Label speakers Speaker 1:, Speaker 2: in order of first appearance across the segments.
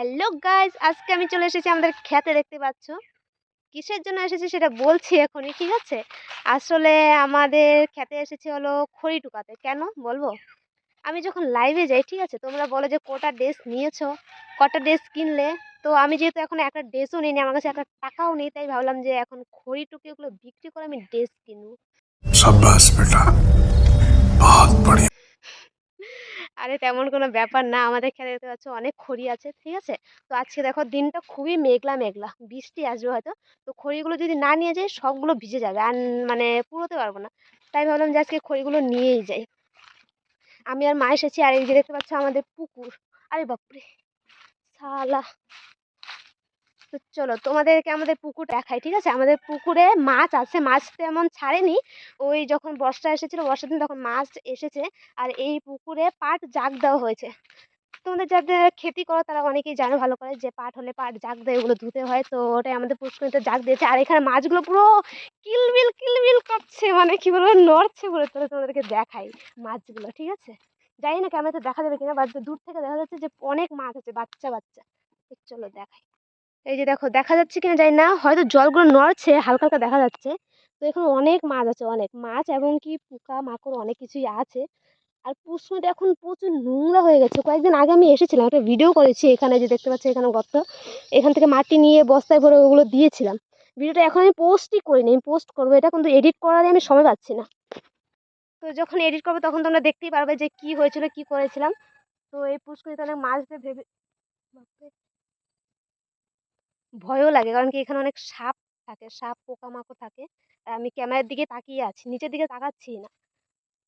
Speaker 1: Hello guys আজকে আমি চলে এসেছি আমাদের খেতে, দেখতে পাচ্ছ? কিসের জন্য এসেছি সেটা বলছি এখনই, ঠিক আছে? আসলে আমাদের খেতে এসেছি হলো খড়ি টুকাতে, কেন বলব? আমি যখন লাইভে যাই, ঠিক আছে? তোমরা বলো যে কটা ড্রেস নিয়েছো, কটা ড্রেস কিনলে? তো আমি যেহেতু এখন একটা ড্রেসও নিইনি, আমার কাছে একটা টাকাও নেই, তাই ভাবলাম যে এখন খড়ি টুকি ওগুলো বিক্রি করে আমি ড্রেস কিনবো। আরে তেমন কোনো ব্যাপার না। আমাদের খেতে দেখতে পাচ্ছ অনেক খড়ি আছে, ঠিক আছে? তো আজকে দেখো দিনটা খুবই মেঘলা মেঘলা, বৃষ্টি আসবে হয়তো। তো খড়িগুলো যদি না নিয়ে যাই, সবগুলো ভিজে যাবে। আর মানে পুরোতে পারব না। তাই ভাবলাম যে আজকে খড়িগুলো নিয়েই যাই। আমি আর মা এসেছি, আর এই যে দেখতে পাচ্ছ আমাদের পুকুর। আরে বাপরে! শালা! তো চলো তোমাদেরকে আমাদের পুকুর দেখাই, ঠিক আছে? আমাদের পুকুরে মাছ আছে, মাছ তেমন ছাড়েনি। ওই যখন বর্ষা এসেছিল, বর্ষার দিন তখন মাছ এসেছে আর এই পুকুরে পাট জাগ দেওয়া হয়েছে। তোমাদের যাদের খেতি করো, তারা অনেকেই জানে, ভালো করে যে পাট হলে পাট জাগ দেয় ওগুলো ধুতে হয়। তো ওটাই আমাদের পুষ্করিতে জাগ দিয়েছে। আর এখানে মাছগুলো পুরো কিলবিল কিলবিল করছে মানে কি বলব, নড়ছে বলে তোরা তোমাদেরকে দেখাই মাছগুলো, ঠিক আছে? জানি না ক্যামেরাতে দেখা যাবে কিনা বাট দূর থেকে দেখা যাচ্ছে যে অনেক মাছ আছে, বাচ্চা বাচ্চা। চলো দেখাই। এই যে দেখো, দেখা যাচ্ছে কিনা জানি না, হয়তো জলগুলো নড়ছে, হালকা হালকা দেখা যাচ্ছে। তো এখানে অনেক মাছ আছে, অনেক মাছ এবং কি পোকা, মাকড় অনেক কিছুই আছে। আর পুষ্করিটা এখন প্রচুর নোংরা হয়ে গেছে। কয়েকদিন আগে আমি এসেছিলাম, একটা ভিডিও করেছি এখানে যে দেখতে পাচ্ছি এখানে গর্ত। এখান থেকে মাটি নিয়ে বস্তায় ভরে ওগুলো দিয়েছিলাম। ভিডিওটা এখন আমি পোস্টই করিনি, আমি পোস্ট করব। এটা কিন্তু এডিট করার আমি সময় পাচ্ছি না। তো যখন এডিট করব, তখন তোমরা দেখতেই পারবে যে কি হয়েছিল, কি করেছিলাম। তো এই পুষ্করিতে অনেক মাছ দিয়ে ভেবে। ভয়ও লাগে। কারণ কি এখানে অনেক সাপ থাকে, সাপ, পোকামাকড় থাকে। আর আমি ক্যামেরার দিকে তাকিয়ে আছি, নিচের দিকে তাকাচ্ছি না।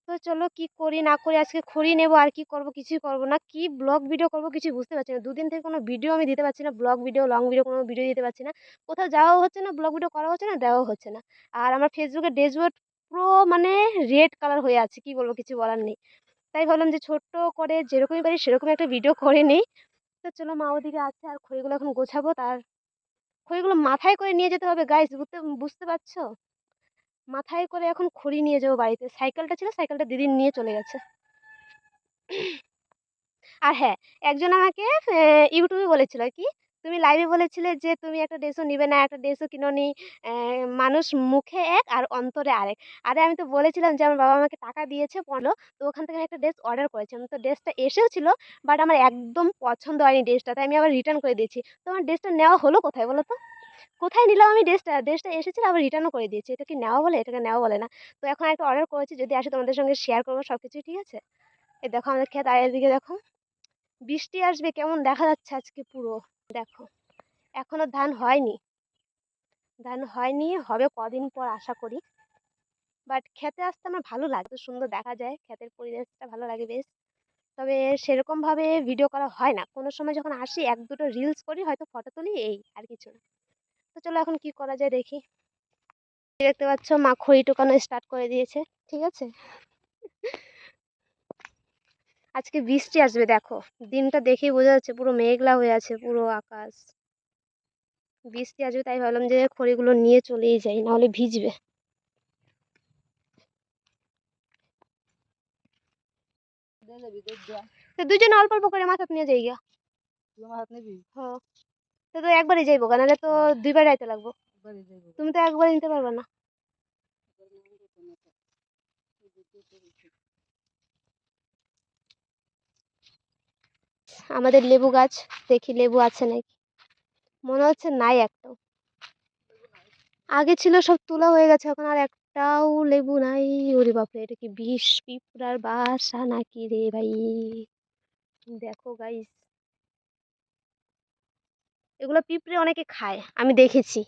Speaker 1: তো চলো কি করি, না করি আজকে খড়ি নেব আর কি করব, কিছুই করব না। কি ব্লগ ভিডিও করব কিছু বুঝতে পারছি না। দুদিন থেকে কোনো ভিডিও আমি দিতে পারছি না ব্লগ ভিডিও লং ভিডিও কোনো ভিডিও দিতে পারছি না। কোথাও যাওয়াও হচ্ছে না ব্লগ ভিডিও করা হচ্ছে না, দেওয়াও হচ্ছে না। আর আমার ফেসবুকের ড্যাশবোর্ড পুরো মানে রেড কালার হয়ে আছে, কি বলব কিছু বলার নেই। তাই ভাবলাম যে ছোট্ট করে যেরকমই পারি সেরকম একটা ভিডিও করে নিই। তো চলো মা ওদিকে আছে আর খড়িগুলো এখন গোছাবো, তার খড়িগুলো মাথায় করে নিয়ে যেতে হবে গাইস বুঝতে বুঝতে পারছ? মাথায় করে এখন খড়ি নিয়ে যাব বাড়িতে। সাইকেলটা ছিল, সাইকেলটা দিদি নিয়ে চলে গেছে। আর হ্যাঁ একজন আমাকে ইউটিউবে বলেছিল কি তুমি লাইভে বলেছিলে যে তুমি একটা ড্রেসও নিবে না একটা ড্রেসও কিনোনি আহ, মানুষ মুখে এক আর অন্তরে আরেক। আরে আমি তো বলেছিলাম যে আমার বাবা আমাকে টাকা দিয়েছে পনেরো তো ওখান থেকে একটা ড্রেস অর্ডার করেছিলাম তো ড্রেসটা এসেও ছিল বাট আমার একদম পছন্দ হয়নি ড্রেসটা তাই আমি আবার রিটার্ন করে দিয়েছি। তো আমার ড্রেসটা নেওয়া হলো কোথায় বলো তো? কোথায় নিলাম আমি ড্রেসটা ড্রেসটা এসেছিল আবার রিটার্নও করে দিয়েছি। এটা কি নেওয়া বলে এটাকে নেওয়া বলে না। তো এখন একটা অর্ডার করেছি যদি আসে তোমাদের সঙ্গে শেয়ার করব সব কিছুই ঠিক আছে? এই দেখো আমাদের ক্ষেত আর এদিকে দেখো বৃষ্টি আসবে কেমন দেখা যাচ্ছে আজকে পুরো। দেখো, এখনও ধান হয়নি। ধান হয়নি, হবে কদিন পর আশা করি। বাট খেতে আসতে আমার ভালো লাগে সুন্দর দেখা যায় ক্ষেতের পরিবেশটা ভালো লাগে বেশ। তবে সেরকমভাবে ভিডিও করা হয় না। কোনো সময় যখন আসি, এক দুটো রিলস করি, হয়তো ফটো তুলি, এই আর কিছু না। তো চলো এখন কি করা যায় দেখি। দেখতে পাচ্ছ মা খড়ি টোকানো স্টার্ট করে দিয়েছে, ঠিক আছে? আজকে বৃষ্টি আসবে দেখো। দিনটা দেখেই বোঝা যাচ্ছে পুরো মেঘলা হয়ে আছে পুরো আকাশ। বৃষ্টি আসবে তাই ভাবলাম যে খড়িগুলো নিয়ে চলেই যাই নাহলে ভিজবে। তো দুজনে অল্প অল্প করে মাথাত নিয়ে যাই গা হ্যাঁ তো একবারই যাইবো গা নাহলে তো দুইবার যাইতে লাগবো। তুমি তো একবার নিতে পারবে না। আমাদের লেবু গাছ, দেখি লেবু আছে নাকি? মনে হচ্ছে নাই একটাও। আগে ছিল সব তোলা হয়ে গেছে, এখন আর একটাও লেবু নাই। ওরে বাপরে, এটা কি বিষ? পিঁপড়ার বাসা নাকি রে ভাই? দেখো গাইস এগুলো পিঁপড়ে অনেকে খায়, আমি দেখেছি।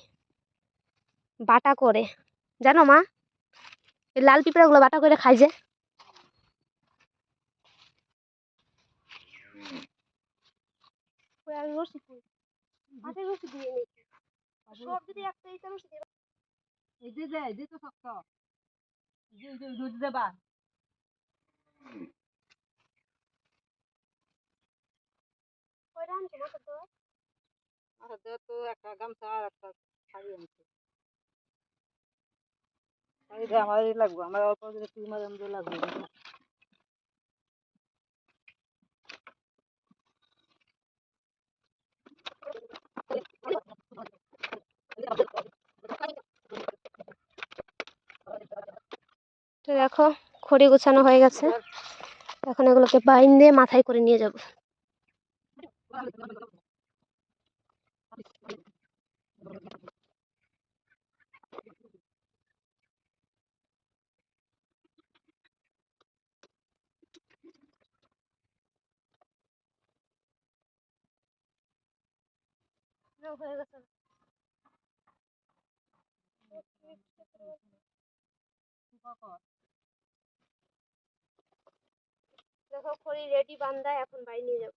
Speaker 1: বাটা করে। জানো মা? লাল পিঁপড়াগুলো বাটা করে খায় যে। আর রশি কই? হাতের রশি দিয়ে সব যদি একটা রশি দিয়ে আনছো মাথার দেওয়া
Speaker 2: তো একটা গামছা আর একটা শাড়ি আনছে। শাড়িটা আমারই লাগবে। আমার অল্প দিলে তুই মাঝে লাগবে
Speaker 1: দেখো, খড়ি গোছানো হয়ে গেছে। এখন এগুলোকে বাইন দিয়ে মাথায় করে নিয়ে যাব। হয়ে গেছে দেখো খড়ি রেডি বান্দা এখন বাড়ি নিয়ে যাব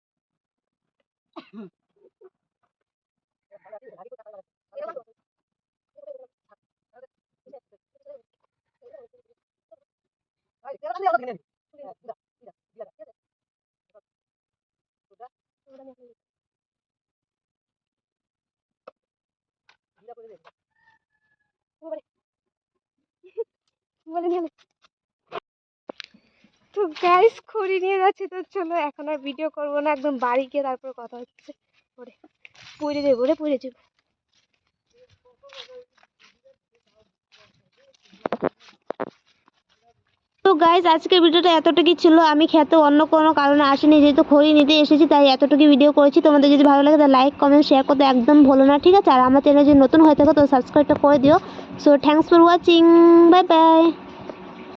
Speaker 1: বলে নিয়ে। তো গাইস খড়ি নিয়ে যাচ্ছি, তো চলো এখন আর ভিডিও করব না, একদম বাড়ি গিয়ে তারপর কথা হচ্ছে। পরে পুড়ে দেবো রে পুড়ে যাব তো গাইজ আজকের ভিডিওটা এতটুকুই ছিল। আমি খেতে অন্য কোনো কারণে আসিনি, যেহেতু খড়ি নিতে এসেছি, তাই এতটুকু ভিডিও করেছি। তোমাদের যদি ভালো লাগে, তাহলে লাইক কমেন্ট শেয়ার করতে একদম ভুলো না, ঠিক আছে? আর আমার চ্যানেল যদি নতুন হয়ে থাকে, তো সাবস্ক্রাইবটা করে দিও। So thanks for watching bye bye